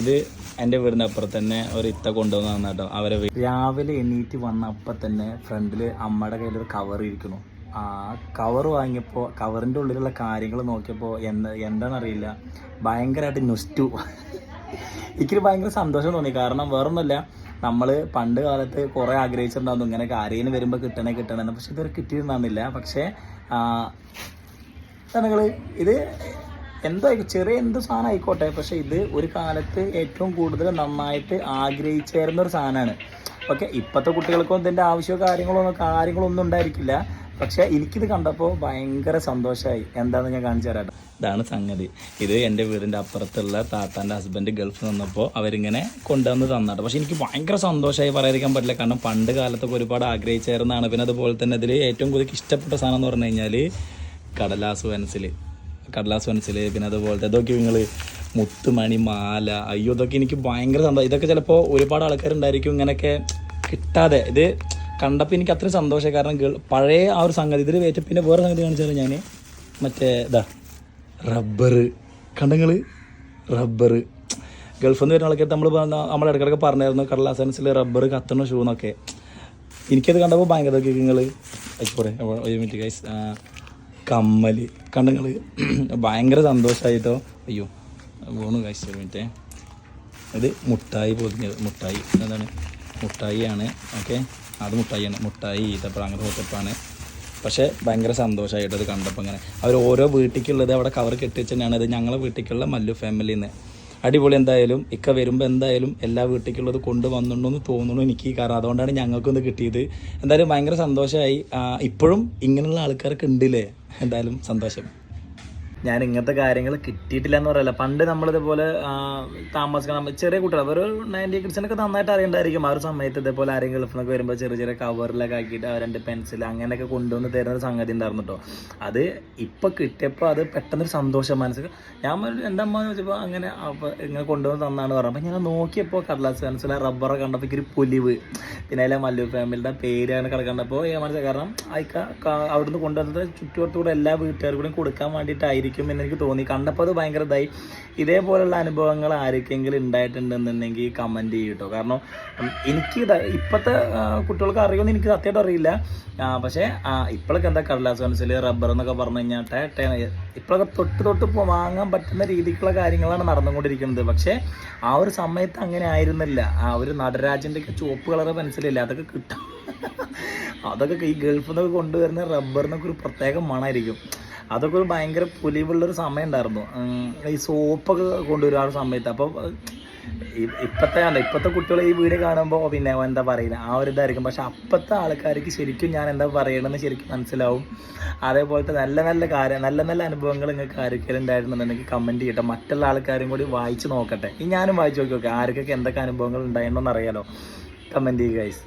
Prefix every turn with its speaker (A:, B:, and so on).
A: ഇത് എന്റെ വീടിന്റെ അപ്പുറത്ത് തന്നെ ഒരു ഇത്ത കൊണ്ടുവന്ന് തന്നാട്ടോ അവരെ രാവിലെ എണീറ്റ് വന്ന തന്നെ ഫ്രണ്ടിൽ അമ്മയുടെ കയ്യിലൊരു കവർ ഇരിക്കുന്നു. ആ കവർ വാങ്ങിയപ്പോൾ കവറിന്റെ ഉള്ളിലുള്ള കാര്യങ്ങൾ നോക്കിയപ്പോൾ എന്ത് എന്താണെന്നറിയില്ല. ഭയങ്കരമായിട്ട് നുസ്റ്റു എനിക്കൊരു ഭയങ്കര സന്തോഷം തോന്നി. കാരണം വേറൊന്നുമല്ല നമ്മൾ പണ്ട് കാലത്ത് കുറേ ആഗ്രഹിച്ചിട്ടുണ്ടാകുന്നു ഇങ്ങനെ കാര്യത്തിന് വരുമ്പോൾ കിട്ടണേ കിട്ടണമെന്ന് പക്ഷെ ഇതൊരു കിട്ടിയിട്ടുണ്ടാകുന്നില്ല പക്ഷേ നിങ്ങൾ ഇത് എന്തോ ചെറിയ എന്ത് സാധനം ആയിക്കോട്ടെ. പക്ഷെ ഇത് ഒരു കാലത്ത് ഏറ്റവും കൂടുതൽ നന്നായിട്ട് ആഗ്രഹിച്ചേരുന്ന ഒരു സാധനമാണ്. ഓക്കെ ഇപ്പോഴത്തെ കുട്ടികൾക്കും ഇതിന്റെ ആവശ്യമോ കാര്യങ്ങളോ ഒന്നും കാര്യങ്ങളോ ഒന്നും ഉണ്ടായിരിക്കില്ല. പക്ഷേ എനിക്കിത് കണ്ടപ്പോൾ ഭയങ്കര സന്തോഷമായി എന്താണെന്ന് ഞാൻ കാണിച്ചു തരാം ഇതാണ് സംഗതി. ഇത് എന്റെ വീടിന്റെ അപ്പുറത്തുള്ള താത്താന്റെ ഹസ്ബൻഡ് ഗൾഫിൽ നിന്നപ്പോൾ അവരിങ്ങനെ കൊണ്ടുവന്ന് തന്നാട്ടോ പക്ഷെ എനിക്ക് ഭയങ്കര സന്തോഷമായി പറയാതിരിക്കാൻ പറ്റില്ല. കാരണം പണ്ട് കാലത്തൊക്കെ ഒരുപാട് ആഗ്രഹിച്ചായിരുന്നതാണ് പിന്നെ അതുപോലെ തന്നെ ഇതിൽ ഏറ്റവും കൂടുതൽ ഇഷ്ടപ്പെട്ട സാധനം എന്ന് പറഞ്ഞു കഴിഞ്ഞാൽ കടലാസ് പെൻസിൽ കടലാസ് പെൻസിൽ പിന്നെ അതുപോലത്തെ ഇതൊക്കെ നിങ്ങൾ മുത്തുമണി മാല അയ്യോ ഇതൊക്കെ എനിക്ക് ഭയങ്കര സന്തോഷം. ഇതൊക്കെ ചിലപ്പോൾ ഒരുപാട് ആൾക്കാരുണ്ടായിരിക്കും ഇങ്ങനെയൊക്കെ കിട്ടാതെ. ഇത് കണ്ടപ്പോൾ എനിക്ക് അത്രയും സന്തോഷമായി. കാരണം പഴയ ആ ഒരു സംഗതി ഇതിൽ വേറ്റ പിന്നെ വേറെ സംഗതി കാണിച്ചാൽ ഞാൻ മറ്റേ ഇതാ റബ്ബർ കണ്ടങ്ങൾ റബ്ബർ ഗൾഫിൽ നിന്ന് വരുന്ന ആൾക്കാർ നമ്മൾ നമ്മൾ ഇടയ്ക്കിടയ്ക്ക് പറഞ്ഞായിരുന്നു കടലാസ് പെൻസിൽ റബ്ബർ കത്തണ ഷൂ എന്നൊക്കെ എനിക്കത് കണ്ടപ്പോൾ ഭയങ്കര നിങ്ങൾ പോരെ ഒരു മിനിറ്റ് ഗൈസ് കമ്മൽ കണ്ടങ്ങൾ ഭയങ്കര സന്തോഷമായിട്ടോ അയ്യോ പോണു ഗൈസ് മറ്റേ ഇത് മുട്ടായി പൊതിഞ്ഞത്. മുട്ടായി. എന്താണ്? മുട്ടായിയാണ്. ഓക്കെ അത് മുട്ടായിയാണ്. മുട്ടായി ഈത്തപ്പഴം അങ്ങനെ പോത്തപ്പാണ് പക്ഷേ ഭയങ്കര സന്തോഷമായിട്ട് അത് കണ്ടപ്പോൾ ഇങ്ങനെ. അവർ ഓരോ വീട്ടിലേക്കുള്ളത് അവിടെ കവർ കെട്ടിച്ച് തന്നെയാണ് ഇത് ഞങ്ങളെ വീട്ടിലേക്കുള്ള മല്ലു ഫാമിലിയിൽ നിന്ന് അടിപൊളി എന്തായാലും ഇക്ക വരുമ്പോൾ എന്തായാലും എല്ലാ വീട്ടിലേക്കുള്ളത് കൊണ്ടുവന്നിട്ടുണ്ടെന്ന് തോന്നുന്നു എനിക്ക്. കാരണം അതുകൊണ്ടാണ് ഞങ്ങൾക്കൊന്ന് കിട്ടിയത്. എന്തായാലും ഭയങ്കര സന്തോഷമായി. ഇപ്പോഴും ഇങ്ങനെയുള്ള ആൾക്കാരൊക്കെ ഉണ്ടല്ലേ? എന്തായാലും സന്തോഷം. ഞാൻ ഇങ്ങനത്തെ കാര്യങ്ങൾ കിട്ടിയിട്ടില്ല എന്ന് പറയല്ല. പണ്ട് നമ്മളിതുപോലെ താമസിക്കണം ചെറിയ കുട്ടികൾ ഒരു നയന്റി കിഡ്സിനൊക്കെ നന്നായിട്ട് അറിയണ്ടായിരിക്കും. ആ ഒരു സമയത്ത് ഇതേപോലെ ആരെങ്കിലും ഗൾഫിനൊക്കെ വരുമ്പോൾ ചെറിയ ചെറിയ കവറിലൊക്കെ ആക്കിയിട്ട് രണ്ട് പെൻസിൽ അങ്ങനെയൊക്കെ കൊണ്ടുവന്ന് തരുന്ന ഒരു സംഗതി ഉണ്ടായിരുന്നു കേട്ടോ അത് ഇപ്പം കിട്ടിയപ്പോൾ അത് പെട്ടെന്നൊരു സന്തോഷം മനസ്സിൽ ഞാൻ എന്റെ അമ്മ ചോദിച്ചപ്പോൾ അങ്ങനെ ഇങ്ങനെ കൊണ്ടുവന്ന് തന്നാണ് പറഞ്ഞത് അപ്പോൾ ഞാൻ നോക്കിയപ്പോൾ കടലാസ് പെൻസിൽ റബ്ബറൊക്കെ കണ്ടപ്പോൾ ഒരു പൊലിവ്. പിന്നെ അതിലെ മല്ലു ഫാമിലിയുടെ പേര് അങ്ങനെ കിടക്കണ്ടപ്പോൾ ഞാൻ മനസ്സിലായി. കാരണം അയക്ക അവിടുന്ന് കൊണ്ടുവന്നത് ചുറ്റുവട്ടത്തൂടെ എല്ലാ വീട്ടുകാർക്കും കൊടുക്കാൻ വേണ്ടിയിട്ടായിരിക്കും. എന്ന് എനിക്ക് തോന്നി. കണ്ടപ്പോൾ അത് ഭയങ്കര ഇതായി ഇതേപോലുള്ള അനുഭവങ്ങൾ ആർക്കെങ്കിലും ഉണ്ടായിട്ടുണ്ടെന്നുണ്ടെങ്കിൽ കമന്റ് ചെയ്യും കേട്ടോ കാരണം എനിക്ക് ഇപ്പോഴത്തെ കുട്ടികൾക്ക് അറിയുമെന്ന് എനിക്ക് സത്യമായിട്ട് അറിയില്ല. പക്ഷേ ഇപ്പോഴൊക്കെ എന്താ കടലാസ് പെൻസിൽ റബ്ബർ എന്നൊക്കെ പറഞ്ഞു കഴിഞ്ഞാൽ ടേ ടേ ഇപ്പോഴൊക്കെ തൊട്ട് തൊട്ട് വാങ്ങാൻ പറ്റുന്ന രീതിക്കുള്ള കാര്യങ്ങളാണ് നടന്നുകൊണ്ടിരിക്കുന്നത്. പക്ഷേ ആ ഒരു സമയത്ത് അങ്ങനെ ആയിരുന്നില്ല. ആ ഒരു നടരാജന്റെ ഒക്കെ ചുവപ്പ് കളർ പെൻസിലില്ല അതൊക്കെ കിട്ടും. അതൊക്കെ ഈ ഗൾഫിൽ നിന്നൊക്കെ കൊണ്ടുവരുന്ന റബ്ബറിനൊക്കെ ഒരു പ്രത്യേക മണമായിരിക്കും അതൊക്കെ ഒരു ഭയങ്കര പുലിവുള്ളൊരു സമയം ഉണ്ടായിരുന്നു ഈ സോപ്പൊക്കെ കൊണ്ടുവരും ആ സമയത്ത്. അപ്പോൾ ഇപ്പോഴത്തെ അല്ല ഇപ്പോഴത്തെ കുട്ടികൾ ഈ വീട് കാണുമ്പോൾ പിന്നെ എന്താ പറയുന്നത് ആ ഒരു ഇതായിരിക്കും. പക്ഷെ അപ്പോഴത്തെ ആൾക്കാർക്ക് ശരിക്കും ഞാൻ എന്താ പറയണമെന്ന് ശരിക്കും മനസ്സിലാവും. അതേപോലത്തെ നല്ല നല്ല കാര്യം നല്ല നല്ല അനുഭവങ്ങൾ നിങ്ങൾക്ക് ആർക്കെങ്കിലും ഉണ്ടായിരുന്നുണ്ടെങ്കിൽ കമന്റ് ചെയ്യട്ടെ. മറ്റുള്ള ആൾക്കാരും കൂടി വായിച്ച് നോക്കട്ടെ. ഈ ഞാനും വായിച്ച് നോക്കി നോക്കാം ആർക്കൊക്കെ എന്തൊക്കെ അനുഭവങ്ങൾ ഉണ്ടായിരുന്നോ എന്നറിയാലോ. കമന്റ് ചെയ്യുക ഗൈസ്